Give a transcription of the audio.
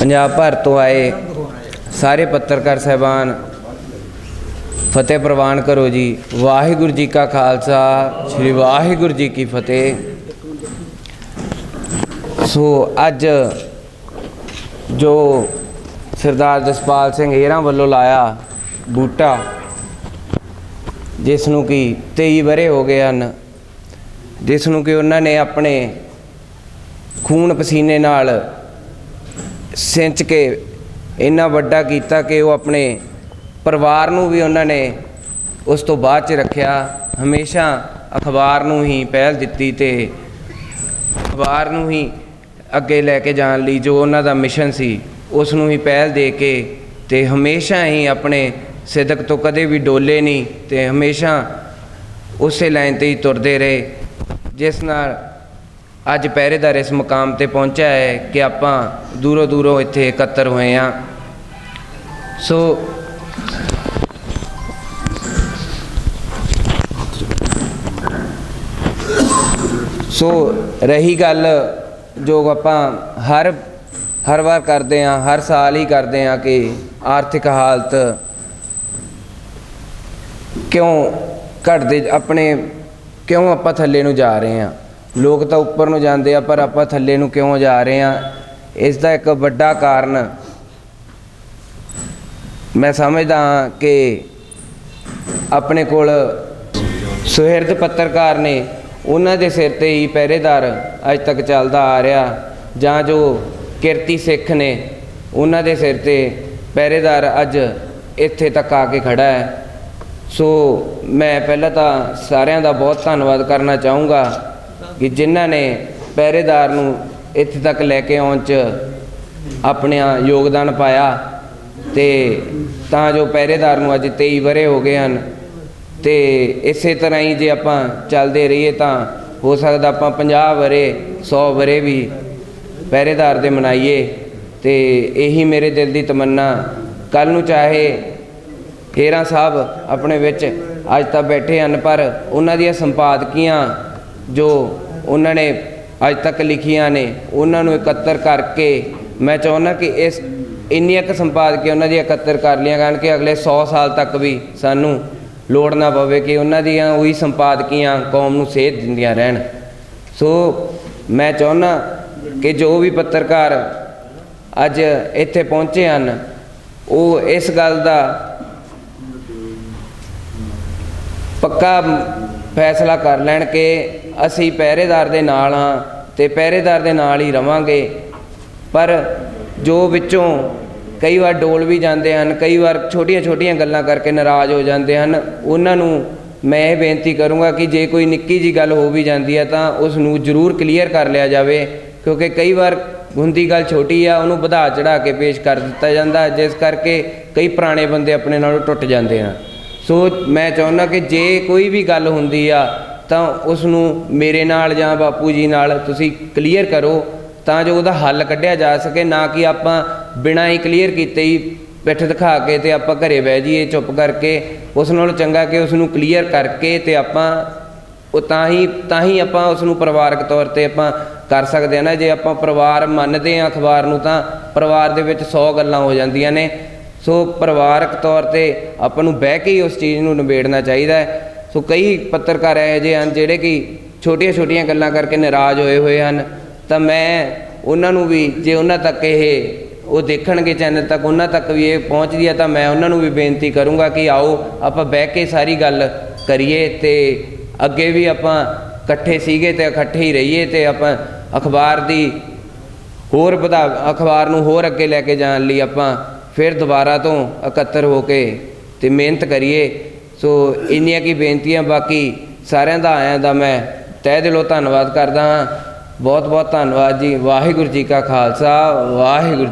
ਪੰਜਾਬ ਭਰ ਤੋਂ ਆਏ ਸਾਰੇ ਪੱਤਰਕਾਰ ਸਹਿਬਾਨ, ਫਤਿਹ ਪ੍ਰਵਾਨ ਕਰੋ ਜੀ। ਵਾਹਿਗੁਰੂ ਜੀ ਕਾ ਖਾਲਸਾ, ਸ੍ਰੀ ਵਾਹਿਗੁਰੂ ਜੀ ਕੀ ਫਤਿਹ। ਸੋ ਅੱਜ ਜੋ ਸਰਦਾਰ ਜਸਪਾਲ ਸਿੰਘ ਹੀਰਾਂ ਵੱਲੋਂ ਲਾਇਆ ਬੂਟਾ, ਜਿਸ ਨੂੰ ਕਿ 23 ਬਰੇ ਹੋ ਗਏ ਹਨ, ਜਿਸ ਨੂੰ ਕਿ ਉਹਨਾਂ ਨੇ ਆਪਣੇ ਖੂਨ ਪਸੀਨੇ ਨਾਲ ਸਿੰਚ ਕੇ ਇੰਨਾ ਵੱਡਾ ਕੀਤਾ ਕਿ ਉਹ ਆਪਣੇ ਪਰਿਵਾਰ ਨੂੰ ਵੀ ਉਹਨਾਂ ਨੇ ਉਸ ਤੋਂ ਬਾਅਦ ਚ ਰੱਖਿਆ। ਹਮੇਸ਼ਾ ਅਖਬਾਰ ਨੂੰ ਹੀ ਪਹਿਲ ਦਿੱਤੀ ਤੇ ਅਖਬਾਰ ਨੂੰ ਹੀ ਅੱਗੇ ਲੈ ਕੇ ਜਾਣ ਲਈ ਜੋ ਉਹਨਾਂ ਦਾ ਮਿਸ਼ਨ ਸੀ, ਉਸ ਨੂੰ ਹੀ ਪਹਿਲ ਦੇ ਕੇ ਤੇ ਹਮੇਸ਼ਾ ਹੀ ਆਪਣੇ ਸਿਦਕ ਤੋਂ ਕਦੇ ਵੀ ਡੋਲੇ ਨਹੀਂ ਤੇ ਹਮੇਸ਼ਾ ਉਸੇ ਲਾਈਨ ਤੇ ਹੀ ਤੁਰਦੇ ਰਹੇ, ਜਿਸ ਨਾਲ ਅੱਜ ਪਹਿਰੇਦਾਰ ਇਸ ਮੁਕਾਮ ਤੇ ਪਹੁੰਚਿਆ ਹੈ ਕਿ ਆਪਾਂ ਦੂਰੋਂ ਦੂਰੋਂ ਇੱਥੇ ਇਕੱਤਰ ਹੋਏ ਹਾਂ। ਸੋ ਸੋ ਰਹੀ ਗੱਲ ਜੋ ਆਪਾਂ ਹਰ ਹਰ ਵਾਰ ਕਰਦੇ ਹਾਂ, ਹਰ ਸਾਲ ਹੀ ਕਰਦੇ ਹਾਂ ਕਿ ਆਰਥਿਕ ਹਾਲਤ ਕਿਉਂ ਘਟਦੇ, ਆਪਣੇ ਕਿਉਂ ਆਪਾਂ ਥੱਲੇ ਨੂੰ ਜਾ ਰਹੇ ਹਾਂ। ਲੋਕ ਤਾਂ ਉੱਪਰ ਨੂੰ ਜਾਂਦੇ ਆ, ਪਰ ਆਪਾਂ ਥੱਲੇ ਨੂੰ ਕਿਉਂ ਜਾ ਰਹੇ ਹਾਂ ਇਸ ਦਾ ਇੱਕ ਵੱਡਾ ਕਾਰਨ ਮੈਂ ਸਮਝਦਾ ਹਾਂ ਕਿ ਆਪਣੇ ਕੋਲ ਸੁਹਿਰਦ ਪੱਤਰਕਾਰ ਨੇ ਉਹਨਾਂ ਦੇ ਸਿਰ ਤੇ ਹੀ ਪਹਿਰੇਦਾਰ ਅੱਜ ਤੱਕ ਚੱਲਦਾ ਆ ਰਿਹਾ, ਜਾਂ ਜੋ ਕਿਰਤੀ ਸਿੱਖ ਨੇ ਉਹਨਾਂ ਦੇ ਸਿਰ ਤੇ ਪਹਿਰੇਦਾਰ ਅੱਜ ਇੱਥੇ ਤੱਕ ਆ ਕੇ ਖੜਾ ਹੈ। ਸੋ ਮੈਂ ਪਹਿਲਾਂ ਤਾਂ ਸਾਰਿਆਂ ਦਾ ਬਹੁਤ ਧੰਨਵਾਦ ਕਰਨਾ ਚਾਹੂੰਗਾ। ਕਿ ਜਿਨ੍ਹਾਂ ਨੇ ਪਹਿਰੇਦਾਰ ਨੂੰ ਇੱਥੇ ਤੱਕ ਲੈ ਕੇ ਆਉਣ 'ਚ ਆਪਣਾ ਯੋਗਦਾਨ ਪਾਇਆ ਤੇ ਤਾਂ ਜੋ ਪਹਿਰੇਦਾਰ ਨੂੰ ਅੱਜ 23 ਵਰੇ ਹੋ ਗਏ ਹਨ ਤੇ ਇਸੇ ਤਰ੍ਹਾਂ ਹੀ ਜੇ ਆਪਾਂ ਚੱਲਦੇ ਰਹੀਏ ਤਾਂ ਹੋ ਸਕਦਾ ਆਪਾਂ 50 ਵਰੇ 100 ਵਰੇ ਵੀ ਪਹਿਰੇਦਾਰ ਦੇ ਮਨਾਈਏ ਤੇ ਇਹੀ ਮੇਰੇ ਦਿਲ ਦੀ ਤਮੰਨਾ। ਕੱਲ ਨੂੰ ਚਾਹੇ ਹੇਰਾ ਸਾਹਿਬ ਆਪਣੇ ਵਿੱਚ ਅੱਜ ਤਾਂ ਬੈਠੇ ਹਨ, ਪਰ ਉਹਨਾਂ ਦੀਆਂ ਸੰਪਾਦਕੀਆਂ ਜੋ ਉਹਨਾਂ ਨੇ ਅੱਜ ਤੱਕ ਲਿਖੀਆਂ ਨੇ, ਉਹਨਾਂ ਨੂੰ ਇਕੱਤਰ ਕਰਕੇ ਮੈਂ ਚਾਹੁੰਦਾ ਕਿ ਇਸ ਇੰਨੀਆਂ ਕੁ ਸੰਪਾਦਕੀਆਂ ਉਹਨਾਂ ਦੀਆਂ ਇਕੱਤਰ ਕਰ ਲੀਆਂ ਜਾਣ ਕਿ ਅਗਲੇ 100 ਸਾਲ ਤੱਕ ਵੀ ਸਾਨੂੰ ਲੋੜ ਨਾ ਪਵੇ ਕਿ ਉਹਨਾਂ ਦੀਆਂ ਉਹੀ ਸੰਪਾਦਕੀਆਂ ਕੌਮ ਨੂੰ ਸੇਧ ਦਿੰਦੀਆਂ ਰਹਿਣ। ਸੋ ਮੈਂ ਚਾਹੁੰਦਾ ਕਿ ਜੋ ਵੀ ਪੱਤਰਕਾਰ ਅੱਜ ਇੱਥੇ ਪਹੁੰਚੇ ਹਨ, ਉਹ ਇਸ ਗੱਲ ਦਾ ਪੱਕਾ ਫੈਸਲਾ ਕਰ ਲੈਣ ਕਿ ਅਸੀਂ ਪਹਿਰੇਦਾਰ ਦੇ ਨਾਲ ਹਾਂ ਤੇ ਪਹਿਰੇਦਾਰ ਦੇ ਨਾਲ ਹੀ ਰਵਾਂਗੇ। ਪਰ ਜੋ ਵਿੱਚੋਂ ਕਈ ਵਾਰ ਡੋਲ ਵੀ ਜਾਂਦੇ ਹਨ, ਕਈ ਵਾਰ ਛੋਟੀਆਂ-ਛੋਟੀਆਂ ਗੱਲਾਂ ਕਰਕੇ ਨਾਰਾਜ਼ ਹੋ ਜਾਂਦੇ ਹਨ, ਉਹਨਾਂ ਨੂੰ ਮੈਂ ਇਹ ਬੇਨਤੀ ਕਰੂੰਗਾ ਕਿ ਜੇ ਕੋਈ ਨਿੱਕੀ ਜੀ ਗੱਲ ਹੋ ਵੀ ਜਾਂਦੀ ਹੈ ਤਾਂ ਉਸ ਨੂੰ ਜ਼ਰੂਰ ਕਲੀਅਰ ਕਰ ਲਿਆ ਜਾਵੇ, ਕਿਉਂਕਿ ਕਈ ਵਾਰ ਹੁੰਦੀ ਗੱਲ ਛੋਟੀ ਆ, ਉਹਨੂੰ ਵਧਾ ਚੜਾ ਕੇ ਪੇਸ਼ ਕਰ ਦਿੱਤਾ ਜਾਂਦਾ, ਜਿਸ ਕਰਕੇ ਕਈ ਪੁਰਾਣੇ ਬੰਦੇ ਆਪਣੇ ਨਾਲੋਂ ਟੁੱਟ ਜਾਂਦੇ ਹਨ ਸੋ ਮੈਂ ਚਾਹੁੰਦਾ ਕਿ ਜੇ ਕੋਈ ਵੀ ਗੱਲ ਹੁੰਦੀ ਆ ਤਾਂ ਉਸ ਨੂੰ ਮੇਰੇ ਨਾਲ ਜਾਂ ਬਾਪੂ ਜੀ ਨਾਲ ਤੁਸੀਂ ਕਲੀਅਰ ਕਰੋ ਤਾਂ ਜੋ ਉਹਦਾ ਹੱਲ ਕੱਢਿਆ ਜਾ ਸਕੇ, ਨਾ ਕਿ ਆਪਾਂ ਬਿਨਾਂ ਹੀ ਕਲੀਅਰ ਕੀਤੇ ਹੀ ਪਿੱਠ ਦਿਖਾ ਕੇ ਤੇ ਆਪਾਂ ਘਰੇ ਬਹਿ ਜਾਈਏ ਚੁੱਪ ਕਰਕੇ, ਉਸ ਨਾਲੋਂ ਚੰਗਾ ਕਿ ਉਸ ਨੂੰ ਕਲੀਅਰ ਕਰਕੇ ਤੇ ਆਪਾਂ ਉਹ ਤਾਂ ਹੀ ਤਾਂ ਹੀ ਆਪਾਂ ਉਸ ਨੂੰ ਪਰਿਵਾਰਕ ਤੌਰ ਤੇ ਆਪਾਂ ਕਰ ਸਕਦੇ ਹਾਂ ਨਾ, ਜੇ ਆਪਾਂ ਪਰਿਵਾਰ ਮੰਨਦੇ ਹਾਂ ਅਖਬਾਰ ਨੂੰ ਤਾਂ ਪਰਿਵਾਰ ਦੇ ਵਿੱਚ 100 ਗੱਲਾਂ ਹੋ ਜਾਂਦੀਆਂ ਨੇ। ਸੋ ਪਰਿਵਾਰਕ ਤੌਰ ਤੇ ਆਪਾਂ ਨੂੰ ਬਹਿ ਕੇ ਹੀ ਉਸ ਚੀਜ਼ ਨੂੰ ਨਿਬੇੜਨਾ ਚਾਹੀਦਾ ਹੈ। ਸੋ ਕਈ ਪੱਤਰਕਾਰ ਇਹੋ ਜਿਹੇ ਹਨ ਜਿਹੜੇ ਕਿ ਛੋਟੀਆਂ-ਛੋਟੀਆਂ ਗੱਲਾਂ ਕਰਕੇ ਨਾਰਾਜ਼ ਹੋਏ ਹੋਏ ਹਨ। ਤਾਂ ਮੈਂ ਉਹਨਾਂ ਨੂੰ ਵੀ ਜੇ ਉਹਨਾਂ ਤੱਕ ਇਹ ਉਹ ਦੇਖਣਗੇ ਚੈਨਲ ਤੱਕ, ਉਹਨਾਂ ਤੱਕ ਵੀ ਇਹ ਪਹੁੰਚਦੀ ਹੈ ਤਾਂ ਮੈਂ ਉਹਨਾਂ ਨੂੰ ਵੀ ਬੇਨਤੀ ਕਰੂੰਗਾ ਕਿ ਆਓ ਆਪਾਂ ਬਹਿ ਕੇ ਸਾਰੀ ਗੱਲ ਕਰੀਏ ਤੇ ਅੱਗੇ ਵੀ ਆਪਾਂ ਇਕੱਠੇ ਸੀਗੇ ਤੇ ਇਕੱਠੇ ਹੀ ਰਹੀਏ ਤੇ ਆਪਾਂ ਅਖਬਾਰ ਦੀ ਹੋਰ ਵਧਾ ਅਖਬਾਰ ਨੂੰ ਹੋਰ ਅੱਗੇ ਲੈ ਕੇ ਜਾਣ ਲਈ ਆਪਾਂ ਫਿਰ ਦੁਬਾਰਾ ਤੋਂ ਇਕੱਤਰ ਹੋ ਕੇ ਤੇ ਮਿਹਨਤ ਕਰੀਏ। ਸੋ ਇੰਨੀਆਂ ਕੀ ਬੇਨਤੀਆਂ, ਬਾਕੀ ਸਾਰਿਆਂ ਦਾ ਆਇਆਂ ਦਾ ਮੈਂ ਤਹਿ ਦਿਲੋਂ ਧੰਨਵਾਦ ਕਰਦਾ ਹਾਂ। ਬਹੁਤ ਬਹੁਤ ਧੰਨਵਾਦ ਜੀ। ਵਾਹਿਗੁਰੂ ਜੀ ਕਾ ਖਾਲਸਾ, ਵਾਹਿਗੁਰੂ